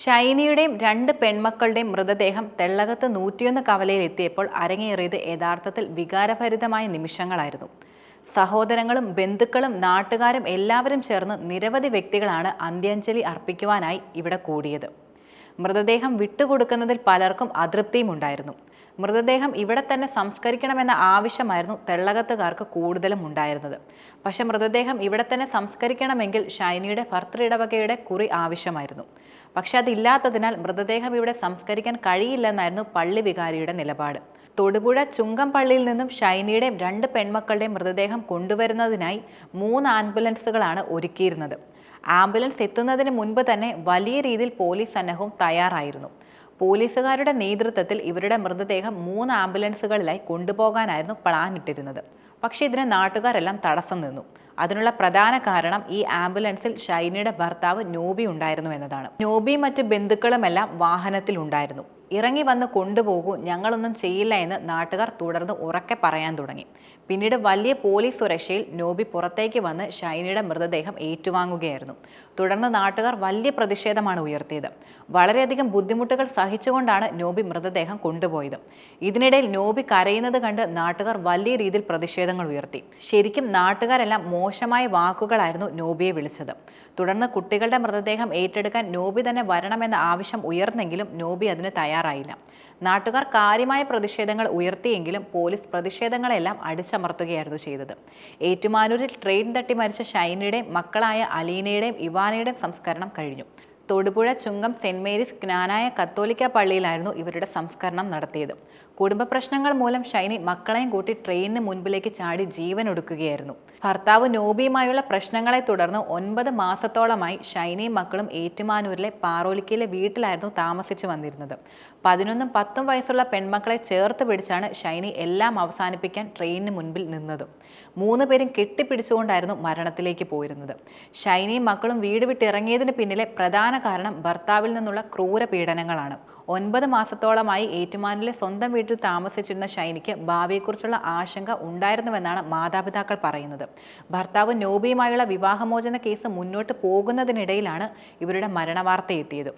ഷൈനിയുടെയും രണ്ട് പെൺമക്കളുടെയും മൃതദേഹം തെള്ളകത്ത് നൂറ്റിയൊന്ന് കവലയിൽ എത്തിയപ്പോൾ അരങ്ങേറിയത് യഥാർത്ഥത്തിൽ വികാരഭരിതമായ നിമിഷങ്ങളായിരുന്നു. സഹോദരങ്ങളും ബന്ധുക്കളും നാട്ടുകാരും എല്ലാവരും ചേർന്ന് നിരവധി വ്യക്തികളാണ് അന്ത്യാഞ്ജലി അർപ്പിക്കുവാനായി ഇവിടെ കൂടിയത്. മൃതദേഹം വിട്ടുകൊടുക്കുന്നതിൽ പലർക്കും അതൃപ്തിയും ഉണ്ടായിരുന്നു. മൃതദേഹം ഇവിടെ തന്നെ സംസ്കരിക്കണമെന്ന ആവശ്യമായിരുന്നു തെള്ളകത്തുകാർക്ക് കൂടുതലും ഉണ്ടായിരുന്നത്. പക്ഷേ മൃതദേഹം ഇവിടെ തന്നെ സംസ്കരിക്കണമെങ്കിൽ ഷൈനിയുടെ ഭർത്തൃ ഇടവകയുടെ കുറി ആവശ്യമായിരുന്നു. പക്ഷെ അതില്ലാത്തതിനാൽ മൃതദേഹം ഇവിടെ സംസ്കരിക്കാൻ കഴിയില്ലെന്നായിരുന്നു പള്ളി വികാരിയുടെ നിലപാട്. തൊടുപുഴ ചുങ്കം പള്ളിയിൽ നിന്നും ഷൈനിയുടെയും രണ്ട് പെൺമക്കളുടെയും മൃതദേഹം കൊണ്ടുവരുന്നതിനായി മൂന്ന് ആംബുലൻസുകളാണ് ഒരുക്കിയിരുന്നത്. ആംബുലൻസ് എത്തുന്നതിന് മുൻപ് തന്നെ വലിയ രീതിയിൽ പോലീസ് സന്നഹവും തയ്യാറായിരുന്നു. പോലീസുകാരുടെ നേതൃത്വത്തിൽ ഇവരുടെ മൃതദേഹം മൂന്ന് ആംബുലൻസുകളിലായി കൊണ്ടുപോകാനായിരുന്നു പ്ലാൻ ഇട്ടിരുന്നത്. പക്ഷേ ഇതിന് നാട്ടുകാരെല്ലാം തടസ്സം നിന്നു. അതിനുള്ള പ്രധാന കാരണം ഈ ആംബുലൻസിൽ ഷൈനിയുടെ ഭർത്താവ് നോബി ഉണ്ടായിരുന്നു എന്നതാണ്. നോബിയും മറ്റ് ബന്ധുക്കളുമെല്ലാം വാഹനത്തിൽ ഉണ്ടായിരുന്നു. ഇറങ്ങി വന്ന് കൊണ്ടുപോകൂ ഞങ്ങളൊന്നും ചെയ്യില്ല എന്ന് നാട്ടുകാർ തുടർന്ന് ഉറക്കെ പറയാൻ തുടങ്ങി. പിന്നീട് വലിയ പോലീസ് സുരക്ഷയിൽ നോബി പുറത്തേക്ക് വന്ന് ഷൈനിയുടെ മൃതദേഹം ഏറ്റുവാങ്ങുകയായിരുന്നു. തുടർന്ന് നാട്ടുകാർ വലിയ പ്രതിഷേധമാണ് ഉയർത്തിയത്. വളരെയധികം ബുദ്ധിമുട്ടുകൾ സഹിച്ചുകൊണ്ടാണ് നോബി മൃതദേഹം കൊണ്ടുപോയത്. ഇതിനിടയിൽ നോബി കരയുന്നത് കണ്ട് നാട്ടുകാർ വലിയ രീതിയിൽ പ്രതിഷേധങ്ങൾ ഉയർത്തി. ശരിക്കും നാട്ടുകാരെല്ലാം മോശമായ വാക്കുകളായിരുന്നു നോബിയെ വിളിച്ചത്. തുടർന്ന് കുട്ടികളുടെ മൃതദേഹം ഏറ്റെടുക്കാൻ നോബി തന്നെ വരണമെന്ന ആവശ്യം ഉയർന്നെങ്കിലും നോബി അതിന് തയ്യാറായില്ല. നാട്ടുകാർ കാര്യമായ പ്രതിഷേധങ്ങൾ ഉയർത്തിയെങ്കിലും പോലീസ് പ്രതിഷേധങ്ങളെല്ലാം അടിച്ചമർത്തുകയായിരുന്നു ചെയ്തത്. ഏറ്റുമാനൂരിൽ ട്രെയിൻ തട്ടി മരിച്ച ഷൈനയുടെയും മക്കളായ അലീനയുടെയും ഇവാനയുടെയും സംസ്കരണം കഴിഞ്ഞു. തൊടുപുഴ ചുങ്കം സെന്റ് മേരീസ് ജ്ഞാനായ കത്തോലിക്ക പള്ളിയിലായിരുന്നു ഇവരുടെ സംസ്കരണം നടത്തിയത്. കുടുംബ പ്രശ്നങ്ങൾ മൂലം ഷൈനി മക്കളെയും കൂട്ടി ട്രെയിനിന് മുൻപിലേക്ക് ചാടി ജീവൻ ഒടുക്കുകയായിരുന്നു. ഭർത്താവ് നോബിയുമായുള്ള പ്രശ്നങ്ങളെ തുടർന്ന് ഒൻപത് മാസത്തോളമായി ഷൈനിയും മക്കളും ഏറ്റുമാനൂരിലെ പാറോലിക്കയിലെ വീട്ടിലായിരുന്നു താമസിച്ചു വന്നിരുന്നത്. പതിനൊന്നും പത്തും വയസ്സുള്ള പെൺമക്കളെ ചേർത്ത് പിടിച്ചാണ് ഷൈനി എല്ലാം അവസാനിപ്പിക്കാൻ ട്രെയിനിന് മുൻപിൽ നിന്നതും. മൂന്ന് പേരും കെട്ടിപ്പിടിച്ചുകൊണ്ടായിരുന്നു മരണത്തിലേക്ക് പോയിരുന്നത്. ഷൈനിയും മക്കളും വീട് വിട്ടിറങ്ങിയതിന് പിന്നിലെ പ്രധാന കാരണം ഭർത്താവിൽ നിന്നുള്ള ക്രൂര പീഡനങ്ങളാണ്. ഒൻപത് മാസത്തോളമായി ഏറ്റുമാനിലെ സ്വന്തം വീട്ടിൽ താമസിച്ചിരുന്ന ഷൈനിക്ക് ഭാവിയെക്കുറിച്ചുള്ള ആശങ്ക ഉണ്ടായിരുന്നുവെന്നാണ് മാതാപിതാക്കൾ പറയുന്നത്. ഭർത്താവ് നോബിയുമായുള്ള വിവാഹമോചന കേസ് മുന്നോട്ട് പോകുന്നതിനിടയിലാണ് ഇവരുടെ മരണവാർത്ത എത്തിയത്.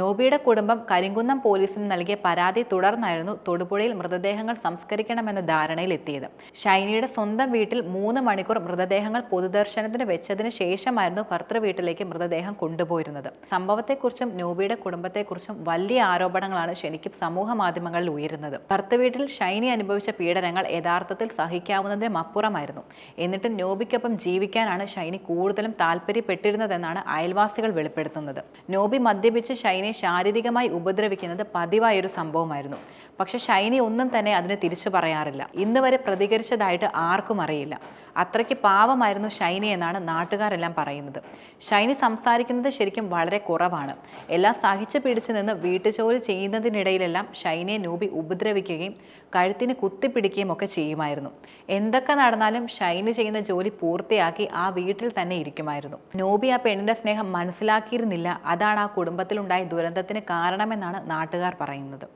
നോബിയുടെ കുടുംബം കരിങ്കുന്നം പോലീസിന് നൽകിയ പരാതി തുടർന്നായിരുന്നു തൊടുപുഴയിൽ മൃതദേഹങ്ങൾ സംസ്കരിക്കണമെന്ന ധാരണയിലെത്തിയത്. ഷൈനിയുടെ സ്വന്തം വീട്ടിൽ മൂന്ന് മണിക്കൂർ മൃതദേഹങ്ങൾ പൊതുദർശനത്തിന് വെച്ചതിന് ശേഷമായിരുന്നു ഭർത്തൃ വീട്ടിലേക്ക് മൃതദേഹം കൊണ്ടുപോയിരുന്നത്. സംഭവത്തെക്കുറിച്ചും നോബിയുടെ കുടുംബത്തെക്കുറിച്ചും വലിയ ആരോപണങ്ങളാണ് ശനിക്കും സമൂഹ മാധ്യമങ്ങളിൽ ഉയരുന്നത്. ഭർത്ത വീട്ടിൽ ഷൈനി അനുഭവിച്ച പീഡനങ്ങൾ യഥാർത്ഥത്തിൽ സഹിക്കാവുന്നതിനും അപ്പുറമായിരുന്നു. എന്നിട്ടും നോബിക്കൊപ്പം ജീവിക്കാനാണ് ഷൈനി കൂടുതലും താല്പര്യപ്പെട്ടിരുന്നതെന്നാണ് അയൽവാസികൾ വെളിപ്പെടുത്തുന്നത്. നോബി മദ്യപിച്ച് ഷൈനെ ശാരീരികമായി ഉപദ്രവിക്കുന്നത് പതിവായൊരു സംഭവമായിരുന്നു. പക്ഷെ ഷൈനി ഒന്നും തന്നെ അതിന് തിരിച്ചു പറയാറില്ല. ഇന്നവരെ പ്രതികരിച്ചതായിട്ട് ആർക്കും അറിയില്ല. അത്രയ്ക്ക് പാവമായിരുന്നു ഷൈനി എന്നാണ് നാട്ടുകാരെല്ലാം പറയുന്നത്. ഷൈനി സംസാരിക്കുന്നത് ശരിക്കും വളരെ കുറവാണ്. എല്ലാം സഹിച്ചു പിടിച്ചു നിന്ന് വീട്ടുജോലി ചെയ്യുന്നതിനിടയിലെല്ലാം ഷൈനിയെ നൂബി ഉപദ്രവിക്കുകയും കഴുത്തിന് കുത്തിപ്പിടിക്കുകയും ഒക്കെ ചെയ്യുമായിരുന്നു. എന്തൊക്കെ നടന്നാലും ഷൈനി ചെയ്യുന്ന ജോലി പൂർത്തിയാക്കി ആ വീട്ടിൽ തന്നെ ഇരിക്കുമായിരുന്നു. നോബി ആ പെണ്ണിന്റെ സ്നേഹം മനസ്സിലാക്കിയിരുന്നില്ല. അതാണ് ആ കുടുംബത്തിലുണ്ടായ ദുരന്തത്തിന് കാരണമെന്നാണ് നാട്ടുകാർ പറയുന്നത്.